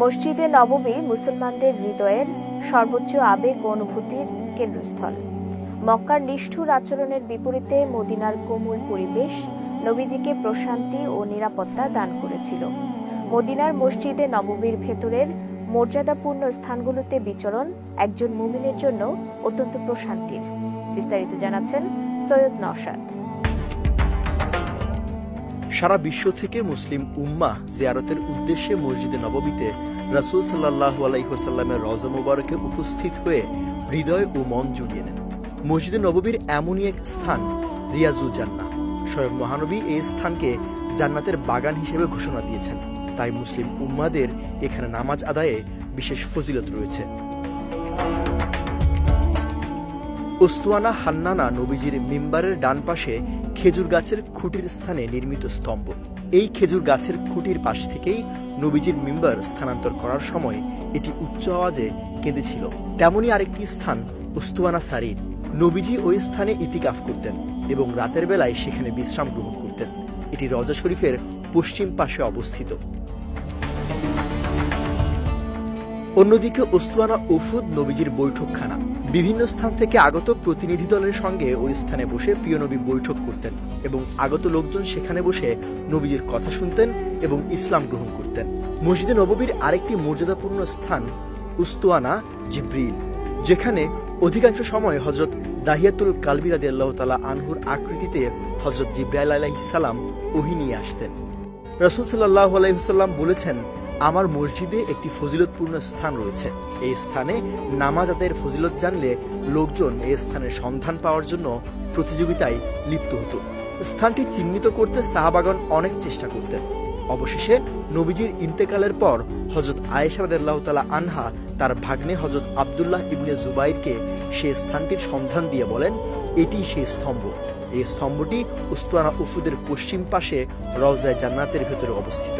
মসজিদে নববী মুসলমানদের হৃদয়ের সর্বোচ্চ আবেগ অনুভূতির কেন্দ্রস্থল। মক্কার নিষ্ঠুর আচরণের বিপরীতে মদিনার কোমল পরিবেশ নবীজিকে প্রশান্তি ও নিরাপত্তা দান করেছিল। মদিনার মসজিদে নববীর ভেতরের মর্যাদাপূর্ণ স্থানগুলোতে বিচরণ একজন মুমিনের জন্য অত্যন্ত প্রশান্তির। বিস্তারিত জানাচ্ছেন সৈয়দ নওশাদ। সারা বিশ্ব থেকে মুসলিম উম্মা জিয়ারতের উদ্দেশ্যে মসজিদে নববীতে রাসূল সাল্লাহ আলাইহসাল্লামের রজা মুবারকে উপস্থিত হয়ে হৃদয় ও মন জুড়িয়ে নেন। মসজিদে নববীর এমনই এক স্থান, রিয়াজুল জান্না স্বয়ং মহানবী এই স্থানকে জান্নাতের বাগান হিসেবে ঘোষণা দিয়েছেন। তাই মুসলিম উম্মাদের এখানে নামাজ আদায়ে বিশেষ ফজিলত রয়েছে। ওস্তুয়ানা হান্নানা নবীজির মিম্বারের ডান পাশে খেজুর গাছের খুঁটির স্থানে নির্মিত স্তম্ভ। এই খেজুর গাছের খুঁটির পাশ থেকেই নবীজির মিম্বার স্থানান্তর করার সময় এটি উচ্চ আওয়াজে কেঁদেছিল। তেমনই আরেকটি স্থান ওস্তুয়ানা সারির। নবীজি ওই স্থানে ইতিকাফ করতেন এবং রাতের বেলায় সেখানে বিশ্রাম গ্রহণ করতেন। এটি রজা শরীফের পশ্চিম পাশে অবস্থিত। অন্যদিকে ওস্তুয়ানা উফুদ নবীজির বৈঠকখানা। বিভিন্ন স্থান থেকে আগত প্রতিনিধি দলের সঙ্গে ওই স্থানে বসে প্রিয় নবী বৈঠক করতেন এবং আগত লোকজন সেখানে বসে নবীজির কথা শুনতেন এবং ইসলাম গ্রহণ করতেন। মসজিদে নববীর আরেকটি মর্যাদাপূর্ণ স্থান উস্তুয়ানা, জিব্রিল, যেখানে অধিকাংশ সময় হজরত দাহিয়াতুল কালবি রাদি আল্লাহ তালা আনহুর আকৃতিতে হজরত জিব্রাইল আলাইহিস সালাম ওহি নিয়ে আসতেন। রসুল সাল্লাহ আলাইসাল্লাম বলেছেন, আমার মসজিদে একটি ফজিলতপূর্ণ স্থান রয়েছে। এই স্থানে নামাজ আদায়ের ফজিলত জানলে লোকজন এই স্থানের সন্ধান পাওয়ার জন্য প্রতিযোগিতায় লিপ্ত হতো। স্থানটি চিহ্নিত করতে সাহাবাগন অনেক চেষ্টা করতেন। অবশেষে নবীজির ইন্তেকালের পর হজরত আয়েশারাদাল্লাহ তালা আনহা তার ভাগ্নে হজরত আবদুল্লাহ ইবনে জুবাইরকে সে স্থানটির সন্ধান দিয়ে বলেন এটি সেই স্তম্ভ। এই স্তম্ভটি উস্তানা উফুদের পশ্চিম পাশে রওজায় জান্নাতের ভেতরে অবস্থিত।